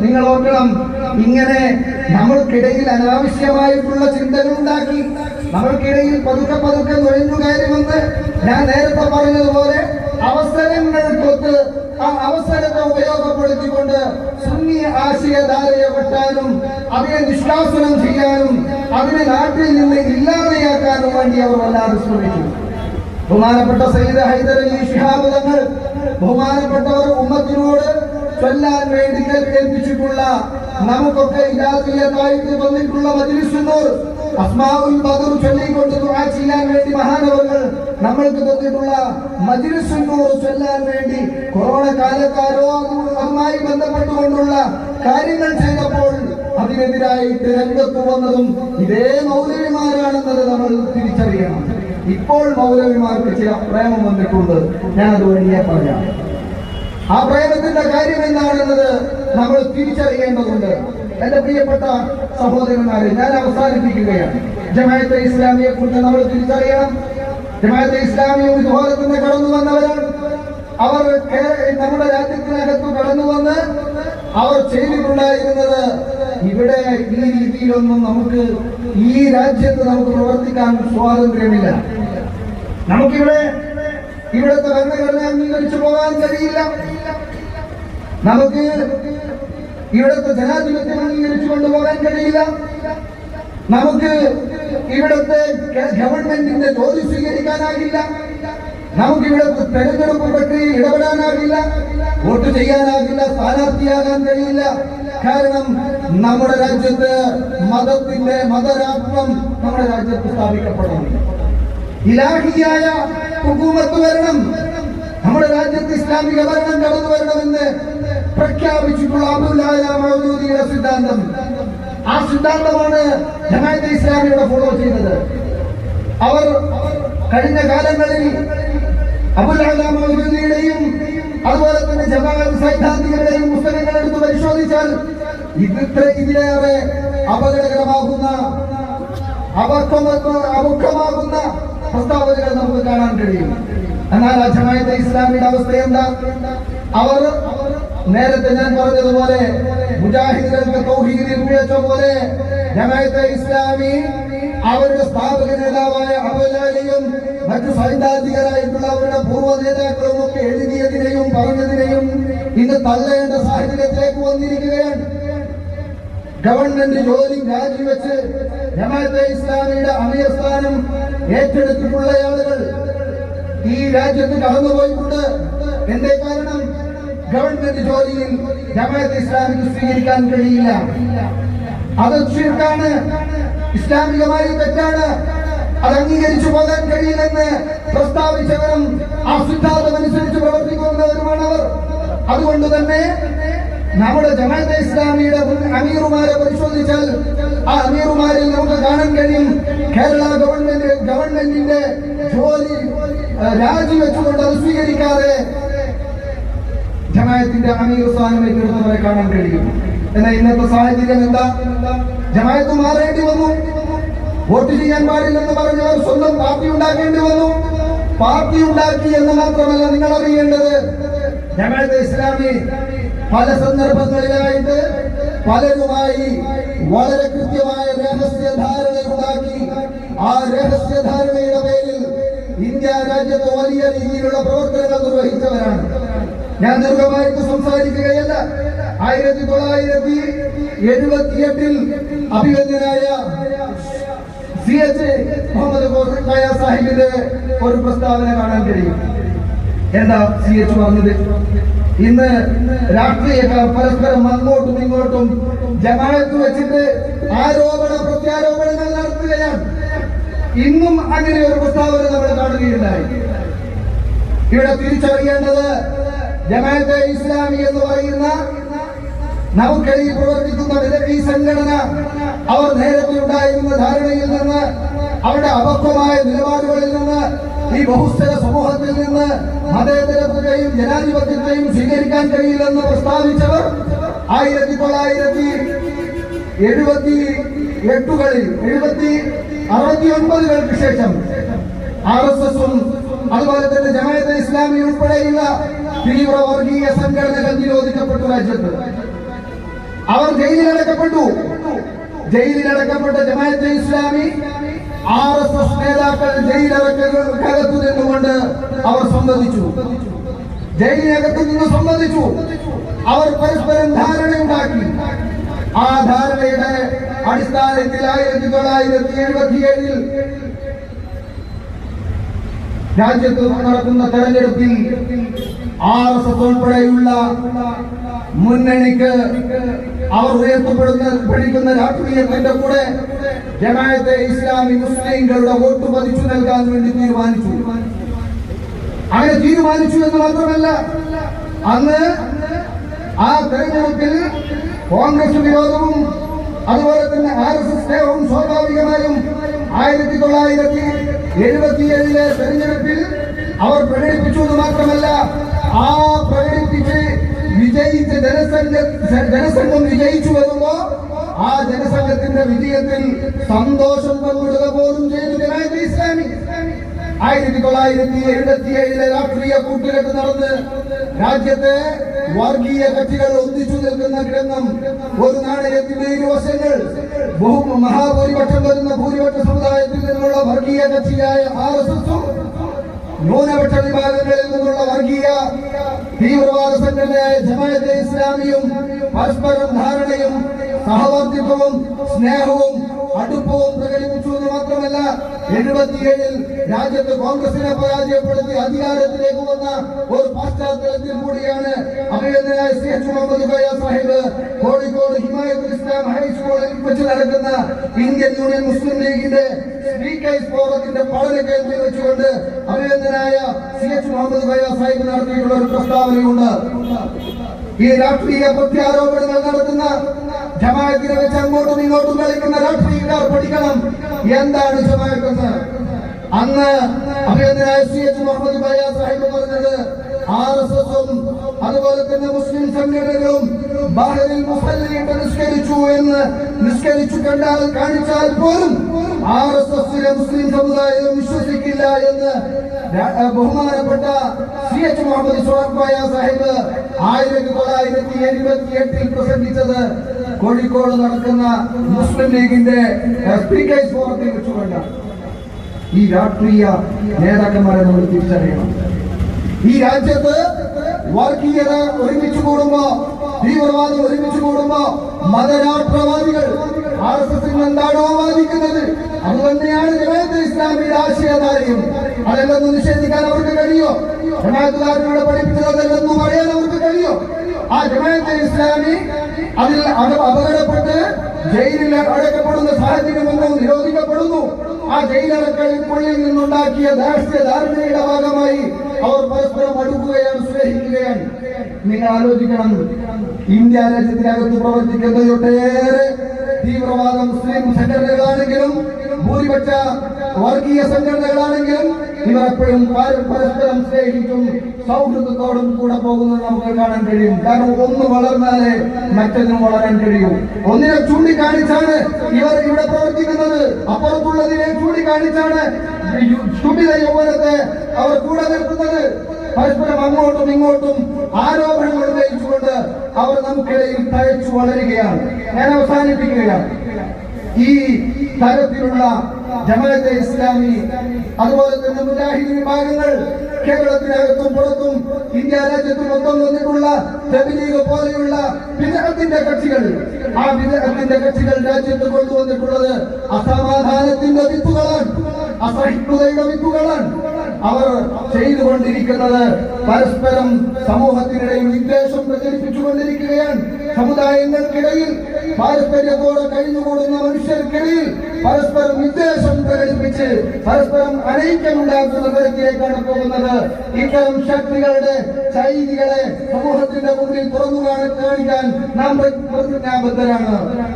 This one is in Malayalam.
നിങ്ങൾ ഓർക്കണം ഇങ്ങനെ നമ്മൾക്കിടയിൽ അനാവശ്യമായിട്ടുള്ള ചിന്തകൾ ഉണ്ടാക്കി നമ്മൾക്കിടയിൽ പതുക്കെ പതുക്കെ നുഴഞ്ഞു കയറി വന്ന് ഞാൻ നേരത്തെ പറഞ്ഞതുപോലെ അവസരങ്ങൾക്കൊത്ത് ആ അവസരത്തെ ഉപയോഗപ്പെടുത്തിക്കൊണ്ട് സുന്നി ആശയധാരയെ വെട്ടാനും അതിനെ നിഷ്കാസനം ചെയ്യാനും അതിനെ നാട്ടിൽ നിന്ന് ഇല്ലാതെയാക്കാനും വേണ്ടി അവർ വല്ലാതെ ശ്രമിക്കും ബഹുമാനപ്പെട്ട സയ്യിദ് ഹൈദർ അലി ഷിഹാബ് തങ്ങൾ ബഹുമാനപ്പെട്ടവർ ഉമ്മത്തിനോട് ചൊല്ലാൻ വേണ്ടി കേൾപ്പിച്ചിട്ടുള്ള നമുക്കൊക്കെ ഇല്ലാത്തതായിട്ട് വന്നിട്ടുള്ള മജ്ലിസുന്നൂർ അസ്മാഉൽ ബദർ ചൊല്ലിക്കൊണ്ട് ദുആ ചെയ്യാൻ വേണ്ടി മഹാനവങ്ങൾ നമ്മൾക്ക് തന്നിട്ടുള്ള മജ്ലിസുന്നൂർ ചൊല്ലാൻ വേണ്ടി കൊറോണ കാലക്കാരോ അതുമായി ബന്ധപ്പെട്ടുകൊണ്ടുള്ള കാര്യങ്ങൾ ചെയ്തപ്പോൾ അതിനെതിരായിട്ട് രംഗത്ത് വന്നതും ഇതേ മൗലവിമാരാണെന്നത് നമ്മൾ തിരിച്ചറിയണം. ഇപ്പോൾ മൗലവിമാർക്ക് ചില പ്രേമം വന്നിട്ടുണ്ട്. ഞാൻ അത് വഴിയെ പറയാം. ആ പ്രേമത്തിന്റെ കാര്യം എന്താണെന്നത് നമ്മൾ തിരിച്ചറിയേണ്ടതുണ്ട്. എന്റെ പ്രിയപ്പെട്ട സഹോദരന്മാരെ ഞാൻ അവസാനിപ്പിക്കുകയാണ്. ജമാഅത്തെ ഇസ്ലാമിയെ കുറിച്ച് നമ്മൾ തിരിച്ചറിയണം. ജമാഅത്തെ ഇസ്ലാമിയെ തന്നെ കടന്നു വന്നവരാണ്. അവർ നമ്മുടെ രാജ്യത്തിനകത്ത് കടന്നു വന്ന് അവർ ചെയ്തിട്ടുണ്ടായിരുന്നത് ഇവിടെ ഈ രീതിയിലൊന്നും നമുക്ക് ഈ രാജ്യത്ത് നമുക്ക് പ്രവർത്തിക്കാൻ സ്വാതന്ത്ര്യമില്ല. നമുക്കിവിടെ ഇവിടുത്തെ ഭരണഘടന അംഗീകരിച്ചു പോകാൻ കഴിയില്ല. നമുക്ക് ഇവിടുത്തെ ജനാധിപത്യം അംഗീകരിച്ചു കൊണ്ടുപോകാൻ കഴിയില്ല. നമുക്ക് ഇവിടുത്തെ ഗവൺമെന്റിന്റെ ജോലി സ്വീകരിക്കാനാകില്ല. നമുക്ക് ഇവിടുത്തെ തെരഞ്ഞെടുപ്പ് പ്രക്രിയ ഇടപെടാനാകില്ല. വോട്ട് ചെയ്യാനാകില്ല സ്ഥാനാർത്ഥിയാകാൻ കഴിയില്ല. കാരണം നമ്മുടെ രാജ്യത്ത് മതത്തിന്റെ മതരാഷ്ട്രം നമ്മുടെ രാജ്യത്ത് സ്ഥാപിക്കപ്പെടണം. ഇലാഹിയായ ഹുക്കൂമത്ത് വരണം നമ്മുടെ രാജ്യത്ത് ഇസ്ലാമിക ഭരണം കടന്നു വരണമെന്ന് പ്രഖ്യാപിച്ചിട്ടുള്ള മൗദൂദിയുടെ സിദ്ധാന്തം. ആ സിദ്ധാന്തമാണ് ജമാഅത്തെ ഇസ്ലാമിയുടെ ഫോളോ ചെയ്യുന്നത് അവർ കഴിഞ്ഞ കാലങ്ങളിൽ അബുല്ലാല മൗദൂദിയുടെയും അതുപോലെ തന്നെ ജമാഅത്ത് സൈദ്ധാന്തികരുടെയും പുസ്തകങ്ങൾ എടുത്ത് പരിശോധിച്ചാൽ ഇതിത്ര ഇതിലേറെ അപകടകരമാകുന്ന അപക്വമത്വ അമുഖമാകുന്ന പ്രസ്താവനകൾ നമുക്ക് കാണാൻ കഴിയും. എന്നാൽ ആ ജമാഅത്തെ ഇസ്ലാമിയുടെ അവസ്ഥ എന്താ? അവർ നേരത്തെ ഞാൻ പറഞ്ഞതുപോലെ മുജാഹിദുകൾക്ക് തൗഹീദിൽ പിഴച്ച പോലെ ജമാഅത്തെ ഇസ്ലാമി അവരുടെ സ്ഥാപക നേതാവായ അബുലാലിയും മറ്റു സൈദ്ധാന്തികരായിട്ടുള്ള അവരുടെ പൂർവ നേതാക്കളും ഒക്കെ എഴുതിയതിനെയും പറഞ്ഞതിനെയും ഇന്ന് തള്ളേണ്ട സാഹചര്യത്തിലേക്ക് വന്നിരിക്കുകയാണ്. ഗവൺമെന്റ് ജോലി രാജിവെച്ച് ജമാഅത്തെ ഇസ്ലാമിയുടെ അമീർ സ്ഥാനം ഏറ്റെടുത്തിട്ടുള്ള ആളുകൾ ഈ രാജ്യത്ത് കടന്നുപോയിട്ടുണ്ട്. എന്തേ കാരണം? ഗവൺമെന്റ് ജോലിയിൽ ജമാഅത്ത് ഇസ്ലാമിക്ക് സ്വീകരിക്കാൻ കഴിയില്ല. അത് ചുരുക്കാണ് ഇസ്ലാമികമായി തെറ്റാണ്. അത് അംഗീകരിച്ചു പോകാൻ കഴിയില്ലെന്ന് പ്രസ്താവിച്ചവരും ആ സിദ്ധാന്തം അനുസരിച്ച് പ്രവർത്തിക്കുന്നവരുമാണ് അവർ. അതുകൊണ്ട് തന്നെ നമ്മുടെ ജമാഅത്തെ ഇസ്ലാമിയുടെ അമീറുമാരെ പരിശോധിച്ചാൽ ആ അമീറുമാരിൽ നമുക്ക് കാണാൻ കഴിയും. കേരള ഗവൺമെന്റ് ഗവൺമെന്റിന്റെ ജോലി രാജിവെച്ചുകൊണ്ട് അത് സ്വീകരിക്കാതെ ജമാഅത്തിന്റെ അമീർ സ്ഥാനം ഏറ്റെടുത്തവരെ കാണാൻ കഴിയും. എന്നാൽ ഇന്നത്തെ സാഹചര്യം എന്താ? ജമായത്ത് മാറേണ്ടി വന്നു. വോട്ട് ചെയ്യാൻ പാടില്ലെന്ന് പറഞ്ഞവർ സ്വന്തം പാർട്ടി ഉണ്ടാക്കേണ്ടി വന്നു. പാർട്ടി ഉണ്ടാക്കി എന്ന് മാത്രമല്ല നിങ്ങൾ അറിയേണ്ടത് ജമാഅത്തെ ഇസ്ലാമി പല സന്ദർഭങ്ങളിലായിട്ട് പലരുമായി വളരെ കൃത്യമായ രഹസ്യ ധാരണ ഉണ്ടാക്കി. ആ രഹസ്യ ധാരണയുടെ പേരിൽ ഇന്ത്യ രാജ്യത്ത് വലിയ രീതിയിലുള്ള പ്രവർത്തനങ്ങൾ നിർവഹിച്ചവരാണ്. ഞാൻ ദീർഘമായിട്ട് സംസാരിക്കുകയല്ല. ആയിരത്തി തൊള്ളായിരത്തി എഴുപത്തിയെട്ടിൽ അഭിവന്യനായ സി എച്ച് മുഹമ്മദ് സാഹിബിന്റെ ഒരു പ്രസ്താവന കാണാൻ കഴിയും. എന്താ സി എച്ച് പറഞ്ഞത്? ഇന്ന് രാഷ്ട്രീയക്കാർ പരസ്പരം അങ്ങോട്ടും ഇങ്ങോട്ടും ജമാഅത്ത് വെച്ചിട്ട് ആരോപണ പ്രത്യാരോപണങ്ങൾ നടത്തുകയാണ്. ഇന്നും അങ്ങനെ ഒരു പ്രസ്താവന നമ്മൾ കാണുകയുണ്ടായി. ഇവിടെ തിരിച്ചറിയേണ്ടത് ജമാഅത്തെ ഇസ്ലാമി എന്ന് പറയുന്ന നമുക്കിടയിൽ പ്രവർത്തിക്കുന്ന വിദഗ്ധി സംഘടന അവർ നേരത്തെ ഉണ്ടായിരുന്ന ധാരണയിൽ നിന്ന് അവരുടെ അപക്വമായ നിലപാടുകളിൽ നിന്ന് ഈ ബഹുസ്ഥല സമൂഹത്തിൽ നിന്ന് മതേതരത്വത്തെയും ജനാധിപത്യത്തെയും സ്വീകരിക്കാൻ കഴിയില്ലെന്ന് പ്രസ്താവിച്ചവർ ആയിരത്തി തൊള്ളായിരത്തി എഴുപത്തി എട്ടുകളിൽ എഴുപത്തി അറുപത്തി ഒൻപതുകൾക്ക് ശേഷം ആർ എസ് എസും അതുപോലെ തന്നെ ജമാഅത്തെ ഇസ്ലാമി ഉൾപ്പെടെയുള്ള തീവ്ര സംഘടനകൾ നിരോധിക്കപ്പെട്ടു രാജ്യത്ത്. അവർ ജയിലിലടക്കപ്പെട്ടു ജയിലിലടക്കപ്പെട്ട Jamaat-e Islami R S S നേതാക്കൾ ജയിലകത്തു നിന്നുകൊണ്ട് അവർ സംബന്ധിച്ചു ജയിലിനകത്തു നിന്ന് സംബന്ധിച്ചു അവർ പരസ്പരം ധാരണയുണ്ടാക്കി. ആ ധാരണയുടെ അടിസ്ഥാനത്തിൽ ആയിരത്തി തൊള്ളായിരത്തി എഴുപത്തിയേഴിൽ രാജ്യത്ത് നടക്കുന്ന തെരഞ്ഞെടുപ്പിൽ ആർ എസ് എസ് ഉൾപ്പെടെയുള്ള മുന്നണിക്ക് അവർ ഉയർത്തപ്പെടുന്ന പഠിക്കുന്ന രാഷ്ട്രീയത്തിന്റെ കൂടെ ജമാഅത്തെ ഇസ്ലാമി മുസ്ലിങ്ങളുടെ വോട്ട് പതിച്ചു നൽകാൻ വേണ്ടി തീരുമാനിച്ചു. അങ്ങനെ തീരുമാനിച്ചു എന്ന് മാത്രമല്ല അന്ന് ആ തെരഞ്ഞെടുപ്പിൽ കോൺഗ്രസ് വിരോധവും അതുപോലെ തന്നെ ആർ എസ് എസ് സ്നേഹവും സ്വാഭാവികമായും ആയിരത്തി തൊള്ളായിരത്തി എഴുപത്തിയേഴിലെ തെരഞ്ഞെടുപ്പിൽ അവർ പ്രകടിപ്പിച്ചു എന്ന് മാത്രമല്ല ആ പ്രകടിപ്പിച്ച് വിജയിച്ച ജനസംഘ ജനസംഘം വിജയിച്ചു വരുമ്പോ ആ ജനസംഘത്തിന്റെ വിജയത്തിൽ സന്തോഷം പങ്കിടുക പോലും ചെയ്തു ജനാധിപത്യ ഇസ്ലാമി. ആയിരത്തി തൊള്ളായിരത്തി എഴുപത്തിയേഴിലെ രാഷ്ട്രീയ കൂട്ടുകെട്ട് നടന്ന് രാജ്യത്തെ വർഗീയ കക്ഷികൾ ഒന്നിച്ചു നിൽക്കുന്ന ഗ്രന്ഥം ഒരു നാണയത്തിന്റെ ഇരുവശങ്ങൾ. ബഹു മഹാഭൂരിപക്ഷം വരുന്ന ഭൂരിപക്ഷ സമുദായത്തിൽ നിന്നുള്ള വർഗീയ കക്ഷിയായ ആർ എസ് എസും ന്യൂനപക്ഷ വിഭാഗങ്ങളിൽ നിന്നുള്ള വർഗീയ തീവ്രവാദ സംഘടനയായ ജമായത്തെ ഇസ്ലാമിയും പരസ്പരം ധാരണയും സഹവർത്തിത്വവും സ്നേഹവും അടുപ്പവും പ്രകടിപ്പിച്ചു എന്ന് മാത്രമല്ല എഴുപത്തിയേഴിൽ രാജ്യത്ത് കോൺഗ്രസിനെ പരാജയപ്പെടുത്തി അധികാരത്തിലേക്ക് വന്ന ഒരു പശ്ചാത്തലത്തിൽ കൂടിയാണ് അഭിനന്ദനായ സി എച്ച് മുഹമ്മദ് ഖയാ സാഹിബ് കോഴിക്കോട് ഹിമായത്തുൽ ഇസ്ലാം ഹൈസ്കൂളിൽ വെച്ച് നടക്കുന്ന ഇന്ത്യൻ യൂണിയൻ മുസ്ലിം ലീഗിന്റെ സ്പീക്കേഴ്സ് ഫോറത്തിന്റെ പഠന കേന്ദ്രം വെച്ചുകൊണ്ട് അഭിനന്ദനായ സി എച്ച് മുഹമ്മദ് ഖയാ സാഹിബ് നടത്തിയിട്ടുള്ള ഒരു പ്രസ്താവനയുണ്ട്. ഈ രാഷ്ട്രീയ പ്രത്യാരോപണങ്ങൾ നടത്തുന്ന ജമാഅത്തിനെ വെച്ച് അങ്ങോട്ടും ഇങ്ങോട്ടും കളിക്കുന്ന രാഷ്ട്രീയക്കാർ പഠിക്കണം എന്താണ് ജമാഅത്തെന്ന് അന്ന് അഭിനന്ദനായ സി മുഹമ്മദ് ബയാ സാഹിബ് പറഞ്ഞത് ആർ എസ് എസും അതുപോലെ തന്നെ മുസ്ലിം സംഘടനകളും ബാഹരിൽ മുസല്ലിയിട്ട് നിഷ്കരിച്ചു എന്ന് നിസ്കരിച്ചു കണ്ടാൽ കാണിച്ചാൽ പോലും ആർ എസ് എസിലെ മുസ്ലിം സമുദായം വിശ്വസിക്കില്ല എന്ന് ബഹുമാനപ്പെട്ട സി എച്ച് മുഹമ്മദ് സാഹിബ് ആയിരത്തി തൊള്ളായിരത്തി എഴുപത്തി എട്ടിൽ പ്രസംഗിച്ചത് കോഴിക്കോട് നടക്കുന്ന മുസ്ലിം ലീഗിന്റെ സ്പീക്കേഴ്സ് ഫോറത്തിൽ വെച്ചുകൊണ്ടാണ് ഈ രാഷ്ട്രീയ നേതാക്കന്മാരെ നമ്മൾ തിരിച്ചറിയണം. ഈ രാജ്യത്ത് വർഗീയത ഒരുമിച്ച് കൂടുമ്പോ തീവ്രവാദം ഒരുമിച്ച് കൂടുമ്പോ മതരാഷ്ട്രവാദികൾ ആർ എസ് എസിൽ എന്താണോ വാദിക്കുന്നത്? അത് തന്നെയാണ് ജമാഅത്തെ ഇസ്ലാമിയുടെ ആശയധാരയും അതെല്ലെന്ന് നിഷേധിക്കാൻ അവർക്ക് കഴിയോ? ജമാഅത്തുകാരനോട് പഠിപ്പിച്ചതല്ലെന്ന് പറയാൻ അവർക്ക് കഴിയോ? ആ ജമാഅത്തെ ഇസ്ലാമി അതിൽ അപകടപ്പെട്ട് ജയിലിൽ അടക്കപ്പെടുന്ന സാഹചര്യമൊന്നും നിരോധിക്കപ്പെടുന്നു. ആ ജയിലടക്കളിൽ നിന്നുണ്ടാക്കിയ രാഷ്ട്രീയ ധാരണയുടെ ഭാഗമായി അവർ പരസ്പരം അടുക്കുകയാണ് സ്നേഹിക്കുകയാണ്. നിങ്ങൾ ആലോചിക്കണം. ഇന്ത്യ രാജ്യത്തിനകത്ത് പ്രവർത്തിക്കുന്ന ഒട്ടേറെ തീവ്രവാദ മുസ്ലിം സംഘടനകളാണെങ്കിലും ഭൂരിപക്ഷ വർഗീയ സംഘടനകളാണെങ്കിലും പര- പരസ്പരം സ്നേഹിച്ചും സൗഹൃദത്തോടും കൂടെ പോകുന്നത് നമുക്ക് കാണാൻ കഴിയും. കാരണം ഒന്ന് വളർന്നാലേ മറ്റൊന്നും വളരാൻ കഴിയും. ഒന്നിനെ ചൂണ്ടിക്കാണിച്ചാണ് ഇവർ ഇവിടെ പ്രവർത്തിക്കുന്നത്. അപ്പുറത്തുള്ളതിനെ ചൂണ്ടിക്കാണിച്ചാണ് ചുമിത യൗവനത്തെ അവർ കൂടെ നിർത്തുന്നത്. പരസ്പരം അങ്ങോട്ടും ഇങ്ങോട്ടും ആരോപണങ്ങൾ ഉന്നയിച്ചുകൊണ്ട് അവർ നമുക്കിടയിൽ തഴച്ചു വളരുകയാണ്. ഞാൻ അവസാനിപ്പിക്കുകയാണ്. ഈ തരത്തിലുള്ള ജമാഅത്തെ ഇസ്ലാമി അതുപോലെ തന്നെ മുജാഹിദ് വിഭാഗങ്ങൾ കേരളത്തിനകത്തും പുറത്തും ഇന്ത്യ രാജ്യത്തും മൊത്തം വന്നിട്ടുള്ള തെബിലീഗ് പോലെയുള്ള വിദേഹത്തിന്റെ കക്ഷികൾ. ആ വിദേഹത്തിന്റെ കക്ഷികൾ രാജ്യത്ത് കൊണ്ടുവന്നിട്ടുള്ളത് അസമാധാനത്തിന്റെ വിത്തുകളാണ്. അസഹിഷ്ണുതയുടെ വിത്തുകളാണ്. അവർ ചെയ്തുകൊണ്ടിരിക്കുന്നത് പരസ്പരം സമൂഹത്തിനിടയിൽ വിദ്വേഷം പ്രചരിപ്പിച്ചുകൊണ്ടിരിക്കുകയാണ്. സമുദായങ്ങൾക്കിടയിൽ പാരസ്പര്യത്തോടെ കഴിഞ്ഞുകൂടുന്ന മനുഷ്യർക്കിടയിൽ പരസ്പരം വിദ്വേഷം പ്രകടിപ്പിച്ച് പരസ്പരം അനൈക്യമുണ്ടാക്കുന്ന തരത്തിലേക്കാണ് പോകുന്നത്. ഇത്തരം ശക്തികളുടെ ചൈതികളെ സമൂഹത്തിന്റെ മുമ്പിൽ തുറന്നു കാണി- കാണിക്കാൻ നാം പ്രതിജ്ഞാബദ്ധരാണ്.